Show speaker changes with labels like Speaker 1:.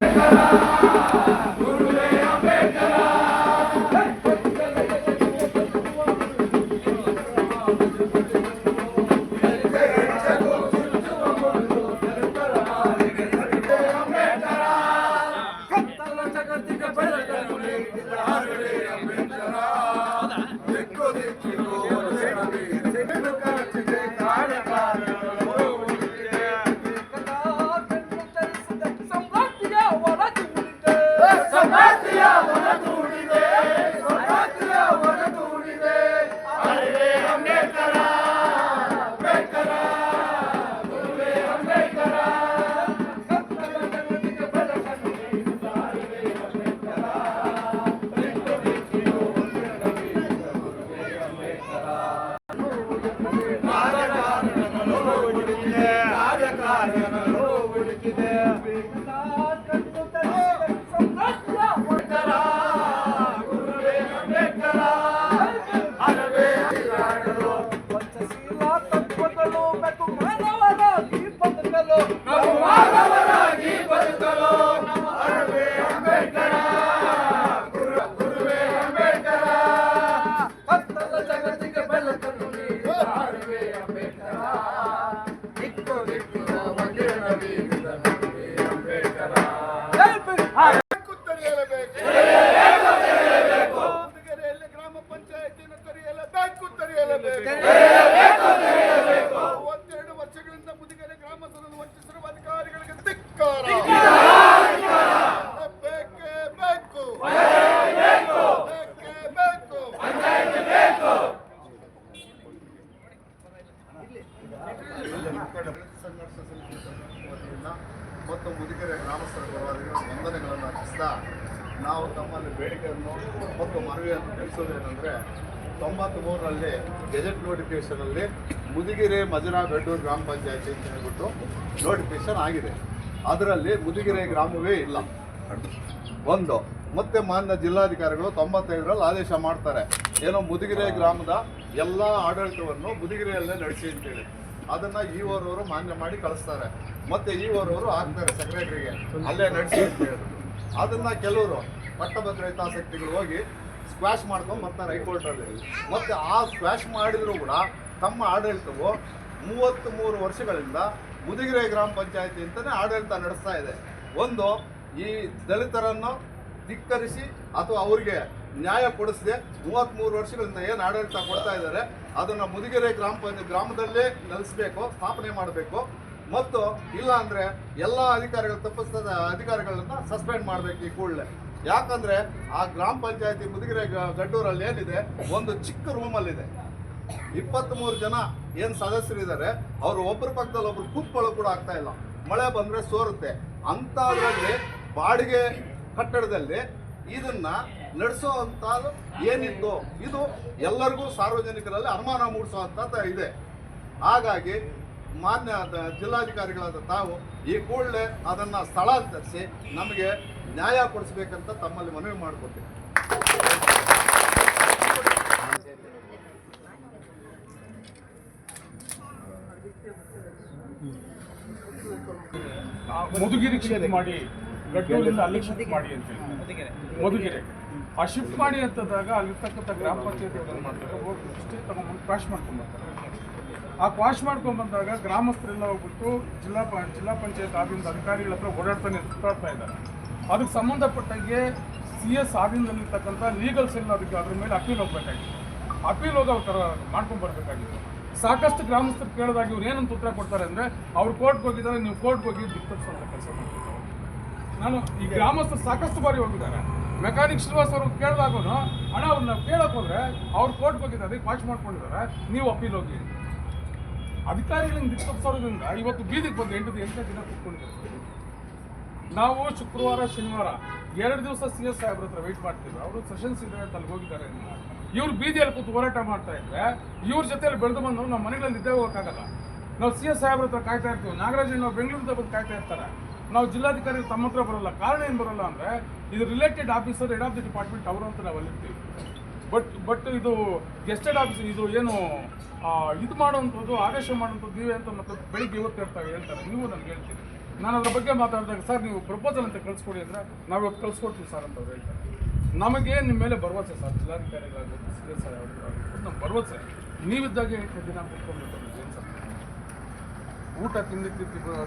Speaker 1: Thank you. Yeah. ಗ್ರಾಮ ಪಂಚಾಯತಿನ ತೆರೆಯಲೇಬೇಕು ತೆರೆಯಲೇಬೇಕು ಒಂದೆರಡು ವರ್ಷಗಳಿಂದ ಮುದುಗೆರೆ ಗ್ರಾಮಸ್ಥರನ್ನು ವಂಚಿಸಿರುವ ಅಧಿಕಾರಿಗಳಿಗೆ ಧಿಕ್ಕಾರ ಬೇಕೇ ಬೇಕು ಬೇಕೇ ಬೇಕು ಸಂಘರ್ಷ ಸಮಿತಿ ವತಿಯಿಂದ ಮತ್ತು ಮುದುಗೆರೆ ಗ್ರಾಮಸ್ಥರ ಪರವಾಗಿ ವಂದನೆಗಳನ್ನು ಅರ್ಪಿಸ್ತಾ ನಾವು ತಮ್ಮಲ್ಲಿ ಬೇಡಿಕೆಯನ್ನು ಮತ್ತು ಮನವಿಯನ್ನು ತಿಳಿಸೋದೇನೆಂದರೆ ತೊಂಬತ್ತ್ಮೂರರಲ್ಲಿ ಗೆಜೆಟ್ ನೋಟಿಫಿಕೇಷನಲ್ಲಿ ಮುದುಗಿರೆ ಮಜರಾ ಬೆಡ್ಡೂರು ಗ್ರಾಮ ಪಂಚಾಯತಿ ಅಂತ ಹೇಳ್ಬಿಟ್ಟು ನೋಟಿಫಿಕೇಷನ್ ಆಗಿದೆ. ಅದರಲ್ಲಿ ಮುದುಗಿರೆ ಗ್ರಾಮವೇ ಇಲ್ಲ. ಒಂದು, ಮತ್ತೆ ಮಾನ್ಯ ಜಿಲ್ಲಾಧಿಕಾರಿಗಳು ತೊಂಬತ್ತೈದರಲ್ಲಿ ಆದೇಶ ಮಾಡ್ತಾರೆ. ಏನೋ ಮುದುಗಿರೆ ಗ್ರಾಮದ ಎಲ್ಲ ಆಡಳಿತವನ್ನು ಮುದುಗಿರೆಯಲ್ಲೇ ನಡೆಸಿ ಅಂತೇಳಿ ಅದನ್ನ ಓರವರು ಮಾನ್ಯ ಮಾಡಿ ಕಳಿಸ್ತಾರೆ. ಮತ್ತೆ ಓರವರು ಹಾಕ್ತಾರೆ ಸೆಕ್ರೆಟರಿಗೆ ಅಲ್ಲೇ ನಡೆಸಿ ಅದನ್ನ ಕೆಲವರು ಪಟ್ಟಭದ್ರ ಹಿತಾಸಕ್ತಿಗಳು ಹೋಗಿ ಸ್ಕ್ವಾಶ್ ಮಾಡ್ಕೊಂಡು ಬರ್ತಾರೆ ಹೈಕೋರ್ಟಲ್ಲಿ ಮತ್ತೆ ಆ ಸ್ಕ್ವಾಶ್ ಮಾಡಿದ್ರು ಕೂಡ ತಮ್ಮ ಆಡಳಿತವು ಮೂವತ್ತ್ ಮೂರು ವರ್ಷಗಳಿಂದ ಮುದುಗಿರೆ ಗ್ರಾಮ ಪಂಚಾಯತಿ ಅಂತಲೇ ಆಡಳಿತ ನಡೆಸ್ತಾ ಇದೆ. ಒಂದು ಈ ದಲಿತರನ್ನು ಧಿಕ್ಕರಿಸಿ ಅಥವಾ ಅವರಿಗೆ ನ್ಯಾಯ ಕೊಡಿಸದೆ ಮೂವತ್ತ್ಮೂರು ವರ್ಷಗಳಿಂದ ಏನು ಆಡಳಿತ ಕೊಡ್ತಾ ಇದ್ದಾರೆ, ಅದನ್ನು ಮುದುಗೆರೆ ಗ್ರಾಮ ಪಂಚಾಯತ್ ಗ್ರಾಮದಲ್ಲೇ ನೆಲೆಸಬೇಕು, ಸ್ಥಾಪನೆ ಮಾಡಬೇಕು. ಮತ್ತು ಇಲ್ಲ ಅಂದರೆ ಎಲ್ಲ ಅಧಿಕಾರಿಗಳು ತಪ್ಪಿಸ್ತದ ಅಧಿಕಾರಿಗಳನ್ನ ಸಸ್ಪೆಂಡ್ ಮಾಡಬೇಕು ಈ ಕೂಡಲೇ. ಯಾಕಂದ್ರೆ ಆ ಗ್ರಾಮ ಪಂಚಾಯತಿ ಮುದುಗೆರೆ ಗಡ್ಡೂರಲ್ಲಿ ಏನಿದೆ, ಒಂದು ಚಿಕ್ಕ ರೂಮಲ್ಲಿದೆ. ಇಪ್ಪತ್ತ್ಮೂರು ಜನ ಏನು ಸದಸ್ಯರಿದ್ದಾರೆ, ಅವರು ಒಬ್ಬರ ಪಕ್ಕದಲ್ಲಿ ಒಬ್ರು ಕೂತ್ಕೊಳ್ಳೋ ಕೂಡ ಆಗ್ತಾ ಇಲ್ಲ. ಮಳೆ ಬಂದ್ರೆ ಸೋರುತ್ತೆ. ಅಂಥದ್ರಲ್ಲಿ ಬಾಡಿಗೆ ಕಟ್ಟಡದಲ್ಲಿ ಇದನ್ನ ನಡೆಸೋ ಅಂತ ಏನಿತ್ತು ಇದು ಎಲ್ಲರಿಗೂ ಸಾರ್ವಜನಿಕರಲ್ಲಿ ಅನುಮಾನ ಮೂಡಿಸುವಂಥದ್ದು ಇದೆ. ಹಾಗಾಗಿ ಮಾನ್ಯ ಜಿಲ್ಲಾಧಿಕಾರಿಗಳಾದ ತಾವು ಈ ಕೂಡಲೇ ಅದನ್ನ ಸ್ಥಳಾಂತರಿಸಿ ನಮಗೆ ನ್ಯಾಯ ಕೊಡಿಸ್ಬೇಕಂತ ತಮ್ಮಲ್ಲಿ ಮನವಿ ಮಾಡ್ಕೊತೀನಿ
Speaker 2: ಮುದುಗಿರಿ ಕ್ಷೇತ್ರ ಮಾಡಿ. ಗಡ್ಡೂರಿಂದ ಅಲ್ಲಿ ಶಿಫ್ಟ್ ಮಾಡಿ ಅಂತ ಹೇಳಿ. ಮಧುಗಿರಿ. ಆ ಶಿಫ್ಟ್ ಮಾಡಿ ಅಂತದಾಗ ಅಲ್ಲಿರ್ತಕ್ಕಂಥ ಗ್ರಾಮ ಪಂಚಾಯತ್ ಏನು ಮಾಡ್ತಾರೆ? ಹೋಗಿ ಅಷ್ಟೇ ತಗೊಂಡ್ಬಂದು ಕ್ವಾಶ್ ಮಾಡ್ಕೊಂಡ್ಬರ್ತಾರೆ ಆ ಕ್ವಾಶ್ ಮಾಡ್ಕೊಂಡ್ಬಂದಾಗ ಗ್ರಾಮಸ್ಥರೆಲ್ಲ ಹೋಗ್ಬಿಟ್ಟು ಜಿಲ್ಲಾ ಪ ಜಿಲ್ಲಾ ಪಂಚಾಯತ್ ಆದಿಂದ ಅಧಿಕಾರಿಗಳ ಹತ್ರ ಓಡಾಡ್ತಾನೆ ಸುತ್ತಾಡ್ತಾ ಇದ್ದಾರೆ. ಅದಕ್ಕೆ ಸಂಬಂಧಪಟ್ಟಂಗೆ ಸಿ ಎಸ್ ಆಧೀನದಲ್ಲಿರ್ತಕ್ಕಂಥ ಲೀಗಲ್ ಸೆಲ್ ಅದಕ್ಕೆ ಅದ್ರ ಮೇಲೆ ಅಪೀಲ್ ಹೋಗ್ಬೇಕಾಗಿತ್ತು. ಅಪೀಲ್ ಹೋಗಿ ಅವ್ರ ಥರ ಮಾಡ್ಕೊಂಡ್ ಬರ್ಬೇಕಾಗಿತ್ತು. ಸಾಕಷ್ಟು ಗ್ರಾಮಸ್ಥರು ಕೇಳಿದಾಗ ಇವ್ರು ಏನಂತ ಉತ್ತರ ಕೊಡ್ತಾರೆ ಅಂದರೆ ಅವ್ರು ಕೋರ್ಟ್ಗೆ ಹೋಗಿದ್ದಾರೆ ನೀವು ಕೋರ್ಟ್ಗೆ ಹೋಗಿ ದಿಕ್ತರಿಸುವಂತ ಕೆಲಸ ಮಾಡ್ತಾರೆ ನಾನು ಈ ಗ್ರಾಮಸ್ಥರು ಸಾಕಷ್ಟು ಬಾರಿ ಹೋಗಿದ್ದಾರೆ. ಮೆಕ್ಯಾನಿಕ್ ಶ್ರೀನಿವಾಸ್ ಅವರು ಕೇಳಿದಾಗೂ ಹಣ ಅವ್ರನ್ನ ಕೇಳಕ್ ಹೋದ್ರೆ ಅವ್ರು ಕೋರ್ಟ್ಗೆ ಅದಕ್ಕೆ ಪಾಚ್ ಮಾಡ್ಕೊಂಡಿದ್ದಾರೆ. ನೀವು ಅಪೀಲ್ ಹೋಗಿ. ಅಧಿಕಾರಿಗಳಿಂದ ದಿಕ್ಕಿಸೋದ್ರಿಂದ ಇವತ್ತು ಬೀದಿಗೆ ಬಂದು ಎಂಟು ಎಂಟನೇ ದಿನ ಕುತ್ಕೊಂಡಿದ್ದಾರೆ. ನಾವು ಶುಕ್ರವಾರ, ಶನಿವಾರ ಎರಡು ದಿವಸ ಸಿ ಎಸ್ ಸಾಹೇಬ್ರ ಹತ್ರ ವೆಯ್ಟ್ ಮಾಡ್ತಿದ್ರು ಅವರು ಸೆಷನ್ಸ್ ಇದ್ರೆ ಅಂತ ಅಲ್ಲಿ ಹೋಗಿದ್ದಾರೆ ಇವ್ರು ಬೀದಿಯಲ್ಲಿ ಕೂತು ಹೋರಾಟ ಮಾಡ್ತಾ ಇದ್ರೆ ಇವ್ರ ಜೊತೆಯಲ್ಲಿ ಬೆಳೆದು ಬಂದು ನಮ್ಮ ಮನೆಗಳಲ್ಲಿ ಇದ್ದೇ ಹೋಗೋಕ್ಕಾಗಲ್ಲ. ನಾವು ಸಿ ಎಸ್ ಸಾಹೇಬ್ರ ಹತ್ರ ಕಾಯ್ತಾ ಇರ್ತೀವಿ. ನಾಗರಾಜ್ ನಾವು ಬೆಂಗಳೂರಿಂದ ಬಂದು ಕಾಯ್ತಾ ಇರ್ತಾರೆ. ನಾವು ಜಿಲ್ಲಾಧಿಕಾರಿ ತಮ್ಮ ಹತ್ರ ಬರಲ್ಲ. ಕಾರಣ ಏನು ಬರಲ್ಲ ಅಂದ್ರೆ, ಇದು related officer head of the department ಅವರು ಅಂತ ನಾವು ಅಲ್ಲಿರ್ತೀವಿ. ಬಟ್ ಬಟ್ ಇದು ಗೆಸ್ಟೆಡ್ ಆಫೀಸ್ ಇದು ಏನು ಇದು ಮಾಡುವಂಥದ್ದು, ಆದೇಶ ಮಾಡುವಂಥದ್ದು ನೀವೇ ಅಂತ ಮತ್ತೆ ಬೆಳಿಗ್ಗೆ ಇವತ್ತು ಇರ್ತಾರೆ ಹೇಳ್ತಾರೆ. ನೀವು ನನಗೆ ಹೇಳ್ತೀರಿ. ನಾನು ಅದ್ರ ಬಗ್ಗೆ ಮಾತಾಡಿದಾಗ, ಸರ್, ನೀವು ಪ್ರಪೋಸಲ್ ಅಂತ ಕಳಿಸ್ಕೊಡಿ ಅಂದ್ರೆ ನಾವು ಇವತ್ತು ಕಳಿಸ್ಕೊಡ್ತೀವಿ ಸರ್ ಅಂತ ಅವ್ರು ಹೇಳ್ತಾರೆ. ನಮಗೆ ನಿಮ್ಮ ಮೇಲೆ ಭರವಸೆ ಸರ್ ಜಿಲ್ಲಾಧಿಕಾರಿಗಳಾಗುತ್ತೆ ಸರ್ ಎಸ್ ನಮ್ಮ ಭರವಸೆ. ನೀವಿದ್ದಾಗೆ ದಿನ ಸರ್? ಊಟ ತಿಂಡಿ.